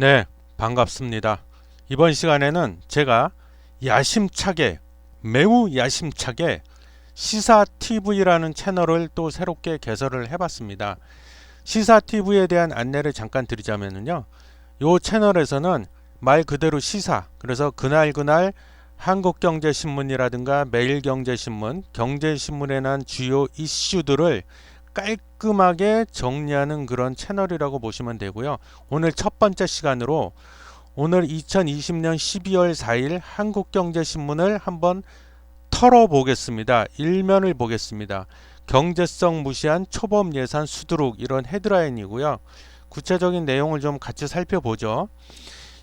네, 반갑습니다. 이번 시간에는 제가 야심차게, 매우 야심차게 시사 TV라는 채널을 또 새롭게 개설을 해봤습니다. 시사 TV에 대한 안내를 잠깐 드리자면요. 요 채널에서는 말 그대로 시사, 그래서 그날그날 한국경제신문이라든가 매일경제신문, 경제신문에 난 주요 이슈들을 깔끔 하게 정리하는 그런 채널이라고 보시면 되고요. 오늘 첫 번째 시간으로 오늘 2020년 12월 4일 한국경제신문을 한번 털어보겠습니다. 일면을 보겠습니다. 경제성 무시한 초범 예산 수두룩 이런 헤드라인이고요. 구체적인 내용을 좀 같이 살펴보죠.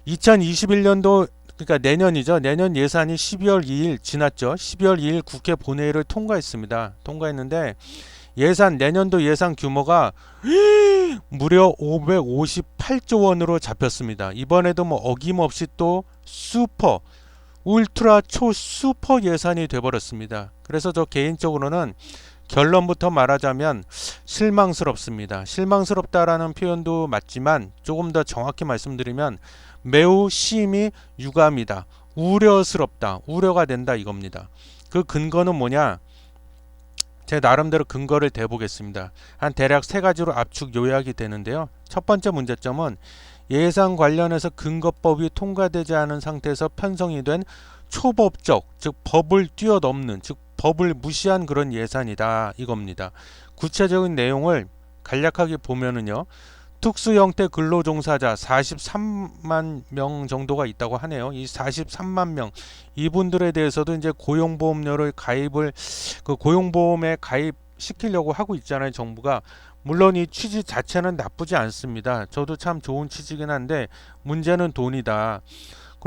2021년도 그러니까 내년이죠. 내년 예산이 12월 2일 지났죠. 12월 2일 국회 본회의를 통과했습니다. 통과했는데 예산 내년도 예산 규모가 무려 558조 원으로 잡혔습니다. 이번에도 뭐 어김없이 또 슈퍼 울트라 초 슈퍼 예산이 돼버렸습니다. 그래서 저 개인적으로는 결론부터 말하자면 실망스럽습니다. 실망스럽다라는 표현도 맞지만 조금 더 정확히 말씀드리면 매우 심히 유감이다. 우려스럽다. 우려가 된다 이겁니다. 그 근거는 뭐냐? 제 나름대로 근거를 대보겠습니다. 한 대략 세 가지로 압축 요약이 되는데요. 첫 번째 문제점은 예산 관련해서 근거법이 통과되지 않은 상태에서 편성이 된 초법적, 즉 법을 뛰어넘는, 즉 법을 무시한 그런 예산이다 이겁니다. 구체적인 내용을 간략하게 보면은요. 특수 형태 근로종사자 43만 명 정도가 있다고 하네요. 이 43만 명 이분들에 대해서도 이제 고용보험료를 가입을 그 고용보험에 가입 시키려고 하고 있잖아요, 정부가. 물론 이 취지 자체는 나쁘지 않습니다. 저도 참 좋은 취지긴 한데 문제는 돈이다.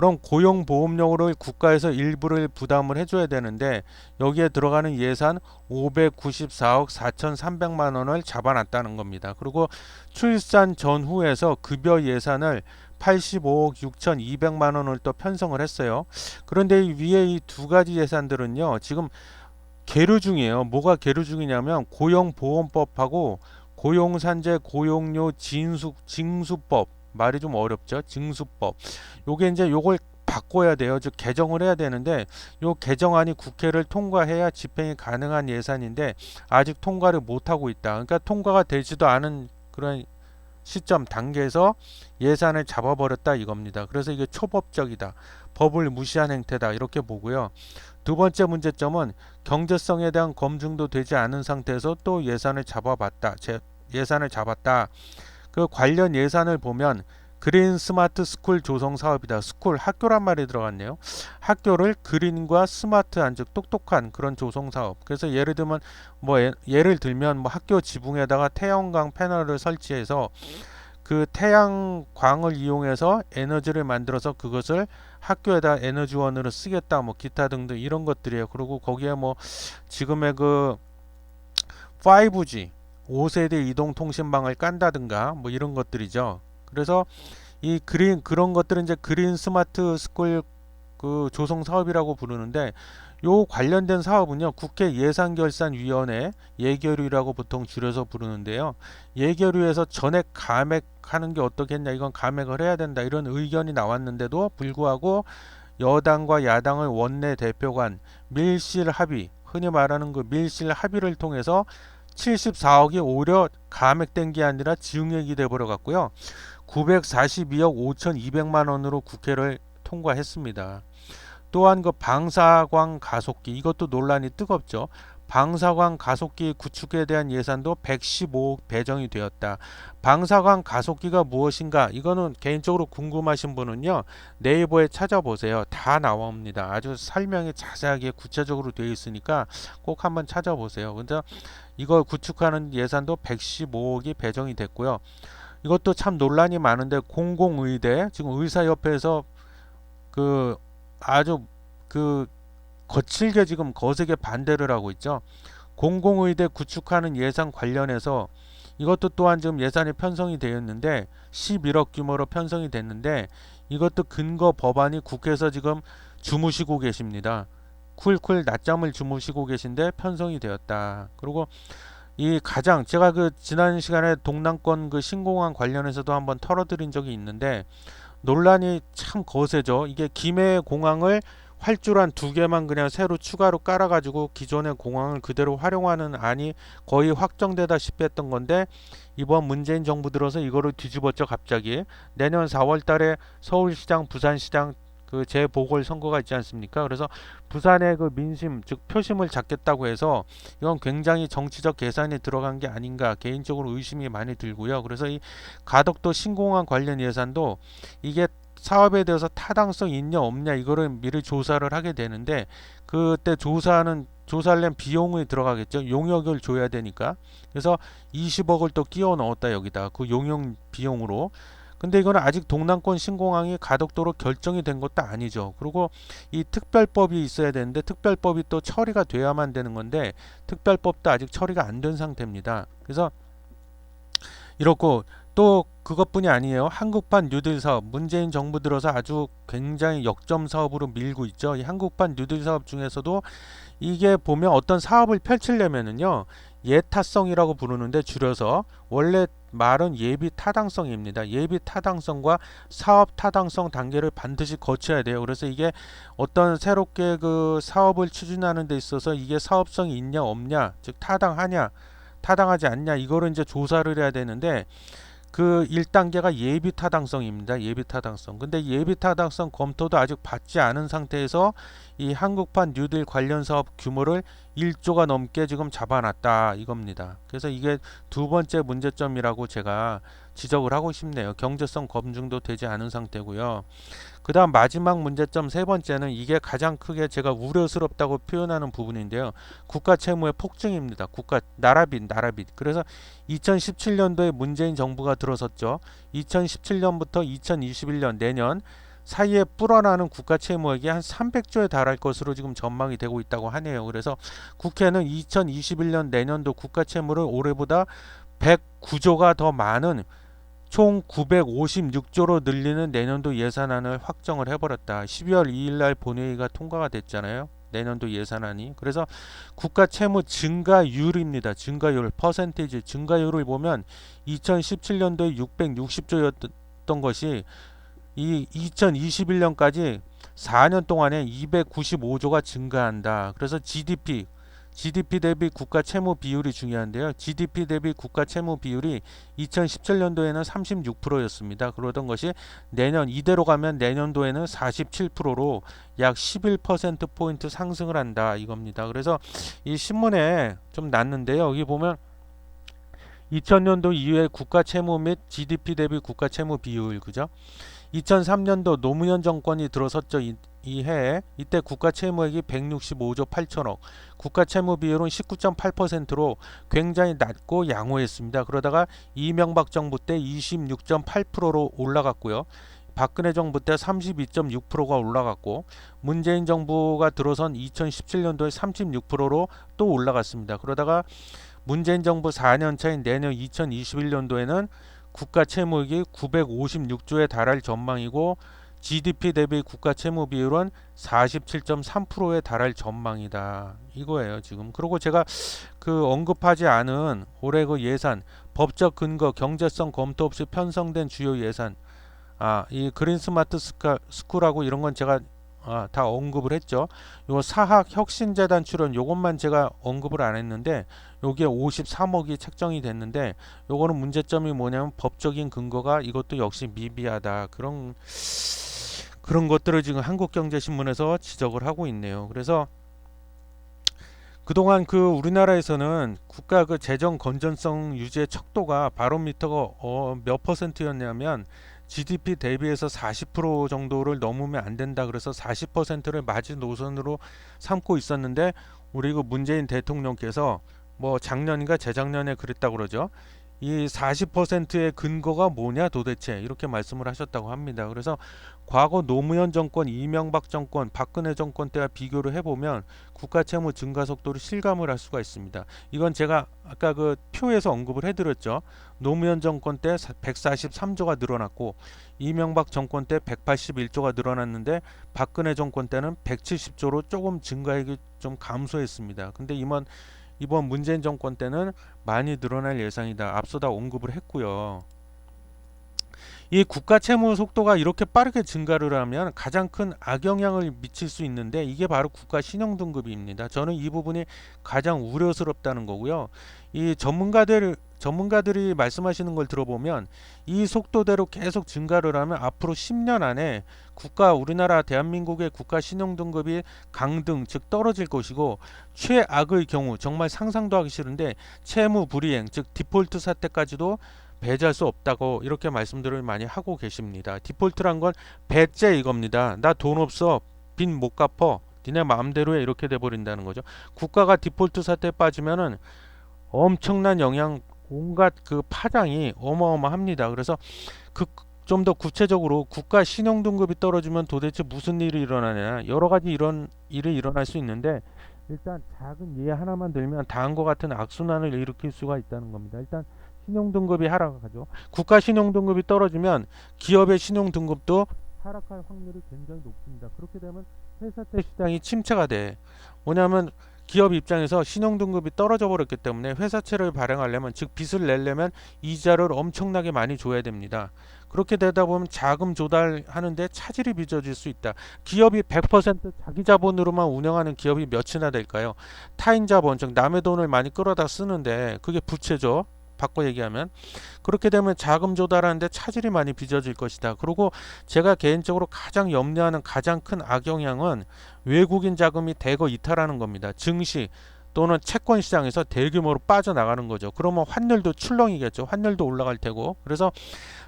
그럼 고용보험료를 국가에서 일부를 부담을 해줘야 되는데 여기에 들어가는 예산 594억 4,300만 원을 잡아놨다는 겁니다. 그리고 출산 전후에서 급여 예산을 85억 6,200만 원을 또 편성을 했어요. 그런데 이 위에 이 두 가지 예산들은요, 지금 계류 중이에요. 뭐가 계류 중이냐면 고용보험법하고 고용산재 고용료 진수 징수법 말이 좀 어렵죠. 징수법. 요게 이제 요걸 바꿔야 돼요. 즉 개정을 해야 되는데 요 개정안이 국회를 통과해야 집행이 가능한 예산인데 아직 통과를 못 하고 있다. 그러니까 통과가 되지도 않은 그런 시점 단계에서 예산을 잡아버렸다 이겁니다. 그래서 이게 초법적이다. 법을 무시한 행태다. 이렇게 보고요. 두 번째 문제점은 경제성에 대한 검증도 되지 않은 상태에서 또 예산을 잡아봤다. 예산을 잡았다. 그 관련 예산을 보면 그린 스마트 스쿨 조성 사업이다. 스쿨 학교란 말이 들어갔네요. 학교를 그린과 스마트한 즉 똑똑한 그런 조성 사업. 그래서 예를 들면 뭐 예, 를 들면 뭐 학교 지붕에다가 태양광 패널을 설치해서 그 태양광을 이용해서 에너지를 만들어서 그것을 학교에다 에너지원으로 쓰겠다 뭐 기타 등등 이런 것들이에요. 그리고 거기에 뭐 지금의 그 5G 5세대 이동통신망을 깐다든가 뭐 이런 것들이죠. 그래서 이 그린 그런 것들은 이제 그린 스마트 스쿨 그 조성 사업이라고 부르는데 요 관련된 사업은요 국회 예산결산위원회 예결위라고 보통 줄여서 부르는데요 예결위에서 전액 감액하는 게 어떻겠냐 이건 감액을 해야 된다 이런 의견이 나왔는데도 불구하고 여당과 야당의 원내 대표 간 밀실 합의 흔히 말하는 그 밀실 합의를 통해서 74억이 오히려 감액된 게 아니라 지용액이 돼버려 갔고요. 942억 5,200만 원으로 국회를 통과했습니다. 또한 그 방사광 가속기 이것도 논란이 뜨겁죠. 방사광 가속기 구축에 대한 예산도 115억 배정이 되었다. 방사광 가속기가 무엇인가? 이거는 개인적으로 궁금하신 분은요. 네이버에 찾아보세요. 다 나옵니다. 아주 설명이 자세하게 구체적으로 되어 있으니까 꼭 한번 찾아보세요. 근데 이거 구축하는 예산도 115억이 배정이 됐고요. 이것도 참 논란이 많은데 공공의대 지금 의사협회에서 그 아주 그 거칠게 지금 거세게 반대를 하고 있죠. 공공의대 구축하는 예산 관련해서 이것도 또한 지금 예산이 편성이 되었는데 11억 규모로 편성이 됐는데 이것도 근거 법안이 국회에서 지금 주무시고 계십니다. 쿨쿨 낮잠을 주무시고 계신데 편성이 되었다. 그리고 이 가장 제가 그 지난 시간에 동남권 그 신공항 관련해서도 한번 털어드린 적이 있는데 논란이 참 거세죠. 이게 김해 공항을 활주란 두 개만 그냥 새로 추가로 깔아가지고 기존의 공항을 그대로 활용하는 안이 거의 확정되다시피 했던 건데 이번 문재인 정부 들어서 이거를 뒤집었죠 갑자기 내년 4월 달에 서울시장, 부산시장 그 재보궐 선거가 있지 않습니까? 그래서 부산의 그 민심 즉 표심을 잡겠다고 해서 이건 굉장히 정치적 계산이 들어간 게 아닌가 개인적으로 의심이 많이 들고요. 그래서 이 가덕도 신공항 관련 예산도 이게 사업에 대해서 타당성 있냐 없냐 이거를 미리 조사를 하게 되는데 그때 조사하는 조사하려면 비용이 들어가겠죠. 용역을 줘야 되니까. 그래서 20억을 또 끼워 넣었다 여기다. 그 용역 비용으로. 근데 이거는 아직 동남권 신공항이 가덕도로 결정이 된 것도 아니죠. 그리고 이 특별법이 있어야 되는데 특별법이 또 처리가 돼야만 되는 건데 특별법도 아직 처리가 안 된 상태입니다. 그래서 이렇고 또 그것뿐이 아니에요. 한국판 뉴딜 사업 문재인 정부 들어서 아주 굉장히 역점 사업으로 밀고 있죠. 이 한국판 뉴딜 사업 중에서도 이게 보면 어떤 사업을 펼치려면은요. 예타성이라고 부르는데 줄여서 원래 말은 예비 타당성입니다. 예비 타당성과 사업 타당성 단계를 반드시 거쳐야 돼요. 그래서 이게 어떤 새롭게 그 사업을 추진하는 데 있어서 이게 사업성이 있냐 없냐, 즉 타당하냐, 타당하지 않냐 이거를 이제 조사를 해야 되는데 그 1단계가 예비 타당성입니다. 예비 타당성. 근데 예비 타당성 검토도 아직 받지 않은 상태에서 이 한국판 뉴딜 관련 사업 규모를 1조가 넘게 지금 잡아놨다 이겁니다. 그래서 이게 두 번째 문제점이라고 제가 지적을 하고 싶네요. 경제성 검증도 되지 않은 상태고요. 그 다음 마지막 문제점 세 번째는 이게 가장 크게 제가 우려스럽다고 표현하는 부분인데요. 국가 채무의 폭증입니다. 국가 나라빚 나라빚. 그래서 2017년도에 문재인 정부가 들어섰죠. 2017년부터 2021년 내년 사이에 불어나는 국가 채무액이 한 300조에 달할 것으로 지금 전망이 되고 있다고 하네요. 그래서 국회는 2021년 내년도 국가 채무를 올해보다 109조가 더 많은 총 956조로 늘리는 내년도 예산안을 확정을 해버렸다. 12월 2일 날 본회의가 통과가 됐잖아요. 내년도 예산안이. 그래서 국가 채무 증가율입니다. 증가율, 퍼센테이지 증가율을 보면 2017년도에 660조였던 것이 이 2021년까지 4년 동안에 295조가 증가한다. 그래서 GDP GDP 대비 국가 채무 비율이 중요한데요. GDP 대비 국가 채무 비율이 2017년도에는 36%였습니다. 그러던 것이 내년 이대로 가면 내년도에는 47%로 약 11% 포인트 상승을 한다 이겁니다. 그래서 이 신문에 좀 났는데요. 여기 보면 2000년도 이후에 국가 채무 및 GDP 대비 국가 채무 비율 그죠? 2003년도 노무현 정권이 들어섰죠. 이, 이 해에 이때 국가 채무액이 165조 8천억, 국가 채무 비율은 19.8%로 굉장히 낮고 양호했습니다. 그러다가 이명박 정부 때 26.8%로 올라갔고요. 박근혜 정부 때 32.6%가 올라갔고 문재인 정부가 들어선 2017년도에 36%로 또 올라갔습니다. 그러다가 문재인 정부 4년 차인 내년 2021년도에는 국가 채무액이 956조에 달할 전망이고 GDP 대비 국가 채무 비율은 47.3%에 달할 전망이다. 이거예요, 지금. 그리고 제가 그 언급하지 않은 올해 그 예산, 법적 근거, 경제성 검토 없이 편성된 주요 예산. 아, 이 그린 스마트 스카, 스쿨하고 이런 건 제가 아, 다 언급을 했죠. 요 사학 혁신재단 출연 요것만 제가 언급을 안 했는데 여기에 53억이 책정이 됐는데 요거는 문제점이 뭐냐면 법적인 근거가 이것도 역시 미비하다. 그런 그런 것들을 지금 한국경제신문에서 지적을 하고 있네요. 그래서 그동안 그 우리나라에서는 국가 그 재정 건전성 유지의 척도가 바로미터가 어, 몇 퍼센트였냐면 GDP 대비해서 40% 정도를 넘으면 안 된다. 그래서 40%를 마지 노선으로 삼고 있었는데 우리 그 문재인 대통령께서 뭐 작년인가 재작년에 그랬다고 그러죠. 이 40%의 근거가 뭐냐 도대체 이렇게 말씀을 하셨다고 합니다. 그래서 과거 노무현 정권, 이명박 정권, 박근혜 정권 때와 비교를 해보면 국가 채무 증가 속도를 실감을 할 수가 있습니다. 이건 제가 아까 그 표에서 언급을 해드렸죠. 노무현 정권 때 143조가 늘어났고 이명박 정권 때 181조가 늘어났는데 박근혜 정권 때는 170조로 조금 증가액이 좀 감소했습니다. 근데 이번 이번 문재인 정권 때는 많이 늘어날 예상이다. 앞서 다 언급을 했고요. 이 국가 채무 속도가 이렇게 빠르게 증가를 하면 가장 큰 악영향을 미칠 수 있는데 이게 바로 국가 신용 등급입니다. 저는 이 부분이 가장 우려스럽다는 거고요. 이 전문가들 전문가들이 말씀하시는 걸 들어보면 이 속도대로 계속 증가를 하면 앞으로 10년 안에 국가 우리나라 대한민국의 국가 신용 등급이 강등 즉 떨어질 것이고 최악의 경우 정말 상상도 하기 싫은데 채무 불이행 즉 디폴트 사태까지도 배제할 수 없다고 이렇게 말씀들을 많이 하고 계십니다. 디폴트란 건 배째 이겁니다. 나 돈 없어 빚 못 갚어 니네 마음대로 해 이렇게 돼 버린다는 거죠. 국가가 디폴트 사태에 빠지면은 엄청난 영향 온갖 그 파장이 어마어마합니다. 그래서 그 좀 더 구체적으로 국가 신용 등급이 떨어지면 도대체 무슨 일이 일어나냐 여러 가지 이런 일이 일어날 수 있는데 일단 작은 예 하나만 들면 다음과 같은 악순환을 일으킬 수가 있다는 겁니다. 일단 신용 등급이 하락하죠. 국가 신용 등급이 떨어지면 기업의 신용 등급도 하락할 확률이 굉장히 높습니다. 그렇게 되면 회사채 시장이 침체가 돼. 뭐냐면 기업 입장에서 신용 등급이 떨어져 버렸기 때문에 회사채를 발행하려면 즉 빚을 내려면 이자를 엄청나게 많이 줘야 됩니다. 그렇게 되다 보면 자금 조달하는데 차질이 빚어질 수 있다. 기업이 100% 자기 자본으로만 운영하는 기업이 몇이나 될까요? 타인 자본 즉 남의 돈을 많이 끌어다 쓰는데 그게 부채죠. 바꿔 얘기하면 그렇게 되면 자금 조달하는데 차질이 많이 빚어질 것이다. 그리고 제가 개인적으로 가장 염려하는 가장 큰 악영향은 외국인 자금이 대거 이탈하는 겁니다. 증시 또는 채권 시장에서 대규모로 빠져나가는 거죠. 그러면 환율도 출렁이겠죠. 환율도 올라갈 테고. 그래서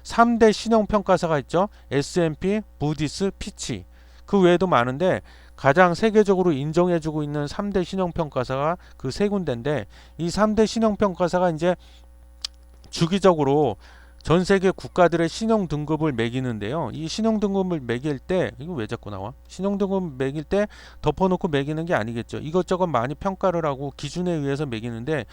3대 신용 평가사가 있죠. S&P, 무디스, 피치. 그 외에도 많은데 가장 세계적으로 인정해주고 있는 3대 신용평가사가 그 세 군데인데 이 3대 신용평가사가 이제 주기적으로 전 세계 국가들의 신용 등급을 매기는데요. 이 신용 등급을 매길 때 이거 왜 자꾸 나와? 신용 등급 매길 때 덮어놓고 매기는 게 아니겠죠. 이것저것 많이 평가를 하고 기준에 의해서 매기는데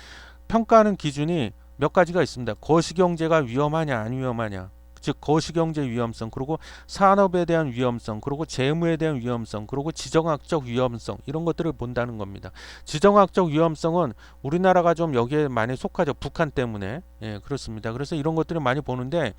평가하는 기준이 몇 가지가 있습니다. 거시경제가 위험하냐 안 위험하냐. 즉 거시경제 위험성 그리고 산업에 대한 위험성 그리고 재무에 대한 위험성 그리고 지정학적 위험성 이런 것들을 본다는 겁니다. 지정학적 위험성은 우리나라가 좀 여기에 많이 속하죠. 북한 때문에 예 그렇습니다. 그래서 이런 것들을 많이 보는데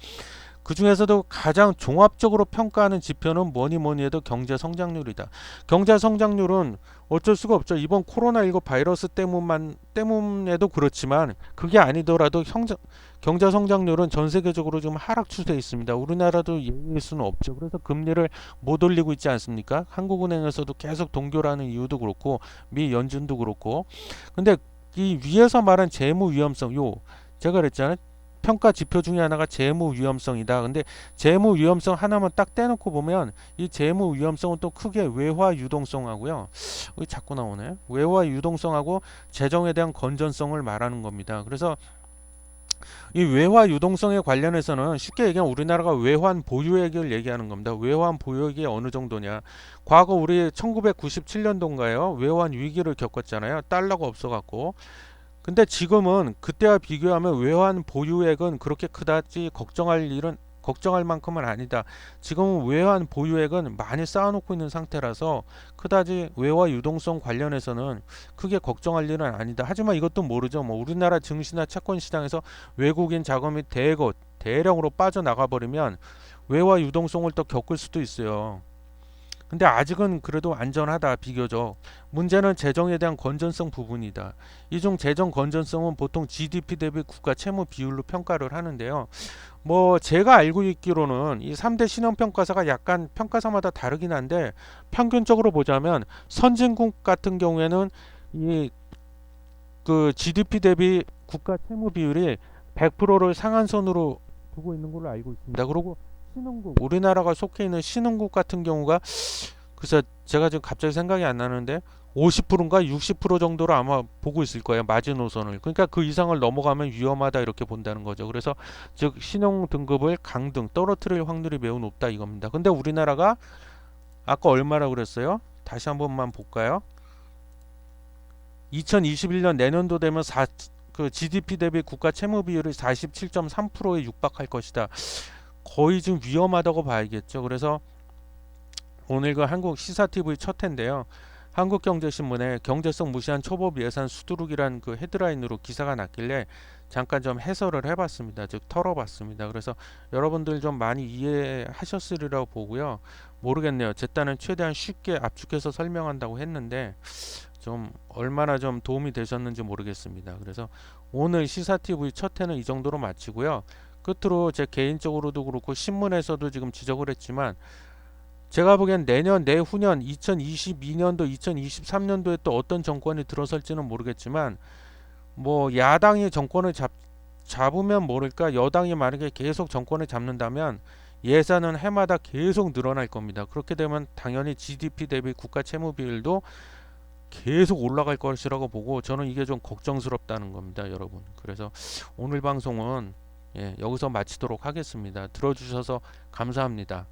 그 중에서도 가장 종합적으로 평가하는 지표는 뭐니 뭐니 해도 경제 성장률이다. 경제 성장률은 어쩔 수가 없죠. 이번 코로나19 바이러스 때문만 때문에도 그렇지만 그게 아니더라도 형자, 경제 성장률은 전 세계적으로 좀 하락 추세에 있습니다. 우리나라도 예외일 수는 없죠. 그래서 금리를 못 올리고 있지 않습니까? 한국은행에서도 계속 동결하는 이유도 그렇고 미 연준도 그렇고. 근데 이 위에서 말한 재무 위험성 요 제가 그랬잖아요. 평가 지표 중에 하나가 재무 위험성이다. 근데 재무 위험성 하나만 딱 떼놓고 보면 이 재무 위험성은 또 크게 외화 유동성하고요. 여기 자꾸 나오네. 외화 유동성하고 재정에 대한 건전성을 말하는 겁니다. 그래서 이 외화 유동성에 관련해서는 쉽게 얘기하면 우리나라가 외환 보유액을 얘기하는 겁니다. 외환 보유액이 어느 정도냐? 과거 우리 1997년도인가요? 외환 위기를 겪었잖아요. 달러가 없어갖고. 근데 지금은 그때와 비교하면 외환 보유액은 그렇게 크다지 걱정할 일은 걱정할 만큼은 아니다. 지금은 외환 보유액은 많이 쌓아놓고 있는 상태라서 그다지 외화 유동성 관련해서는 크게 걱정할 일은 아니다. 하지만 이것도 모르죠. 뭐 우리나라 증시나 채권 시장에서 외국인 자금이 대거 대량으로 빠져나가 버리면 외화 유동성을 또 겪을 수도 있어요. 근데 아직은 그래도 안전하다 비교적. 문제는 재정에 대한 건전성 부분이다. 이 중 재정 건전성은 보통 GDP 대비 국가 채무 비율로 평가를 하는데요. 뭐 제가 알고 있기로는 이 3대 신용평가사가 약간 평가사마다 다르긴 한데 평균적으로 보자면 선진국 같은 경우에는 이 그 GDP 대비 국가 채무 비율이 100%를 상한선으로 두고 있는 걸로 알고 있습니다. 그리고 신흥국. 우리나라가 속해 있는 신흥국 같은 경우가 그래서 제가 지금 갑자기 생각이 안 나는데 50%인가 60% 정도로 아마 보고 있을 거예요 마지노선을. 그러니까 그 이상을 넘어가면 위험하다 이렇게 본다는 거죠. 그래서 즉 신용 등급을 강등 떨어뜨릴 확률이 매우 높다 이겁니다. 근데 우리나라가 아까 얼마라고 그랬어요? 다시 한 번만 볼까요? 2021년 내년도 되면 4, 그 GDP 대비 국가 채무 비율이 47.3%에 육박할 것이다 거의 좀 위험하다고 봐야겠죠. 그래서 오늘 그 한국 시사 TV 첫 텐데요. 한국경제신문에 경제성 무시한 초법 예산 수두룩이란 그 헤드라인으로 기사가 났길래 잠깐 좀 해설을 해봤습니다. 즉 털어봤습니다. 그래서 여러분들 좀 많이 이해하셨으리라고 보고요. 모르겠네요. 제 딴은 최대한 쉽게 압축해서 설명한다고 했는데 좀 얼마나 좀 도움이 되셨는지 모르겠습니다. 그래서 오늘 시사 TV 첫 회는 이 정도로 마치고요. 끝으로 제 개인적으로도 그렇고 신문에서도 지금 지적을 했지만 제가 보기엔 내년 내후년 2022년도 2023년도에 또 어떤 정권이 들어설지는 모르겠지만 뭐 야당이 정권을 잡, 잡으면 모를까 여당이 만약에 계속 정권을 잡는다면 예산은 해마다 계속 늘어날 겁니다. 그렇게 되면 당연히 GDP 대비 국가 채무 비율도 계속 올라갈 것이라고 보고 저는 이게 좀 걱정스럽다는 겁니다, 여러분. 그래서 오늘 방송은 예, 여기서 마치도록 하겠습니다. 들어주셔서 감사합니다.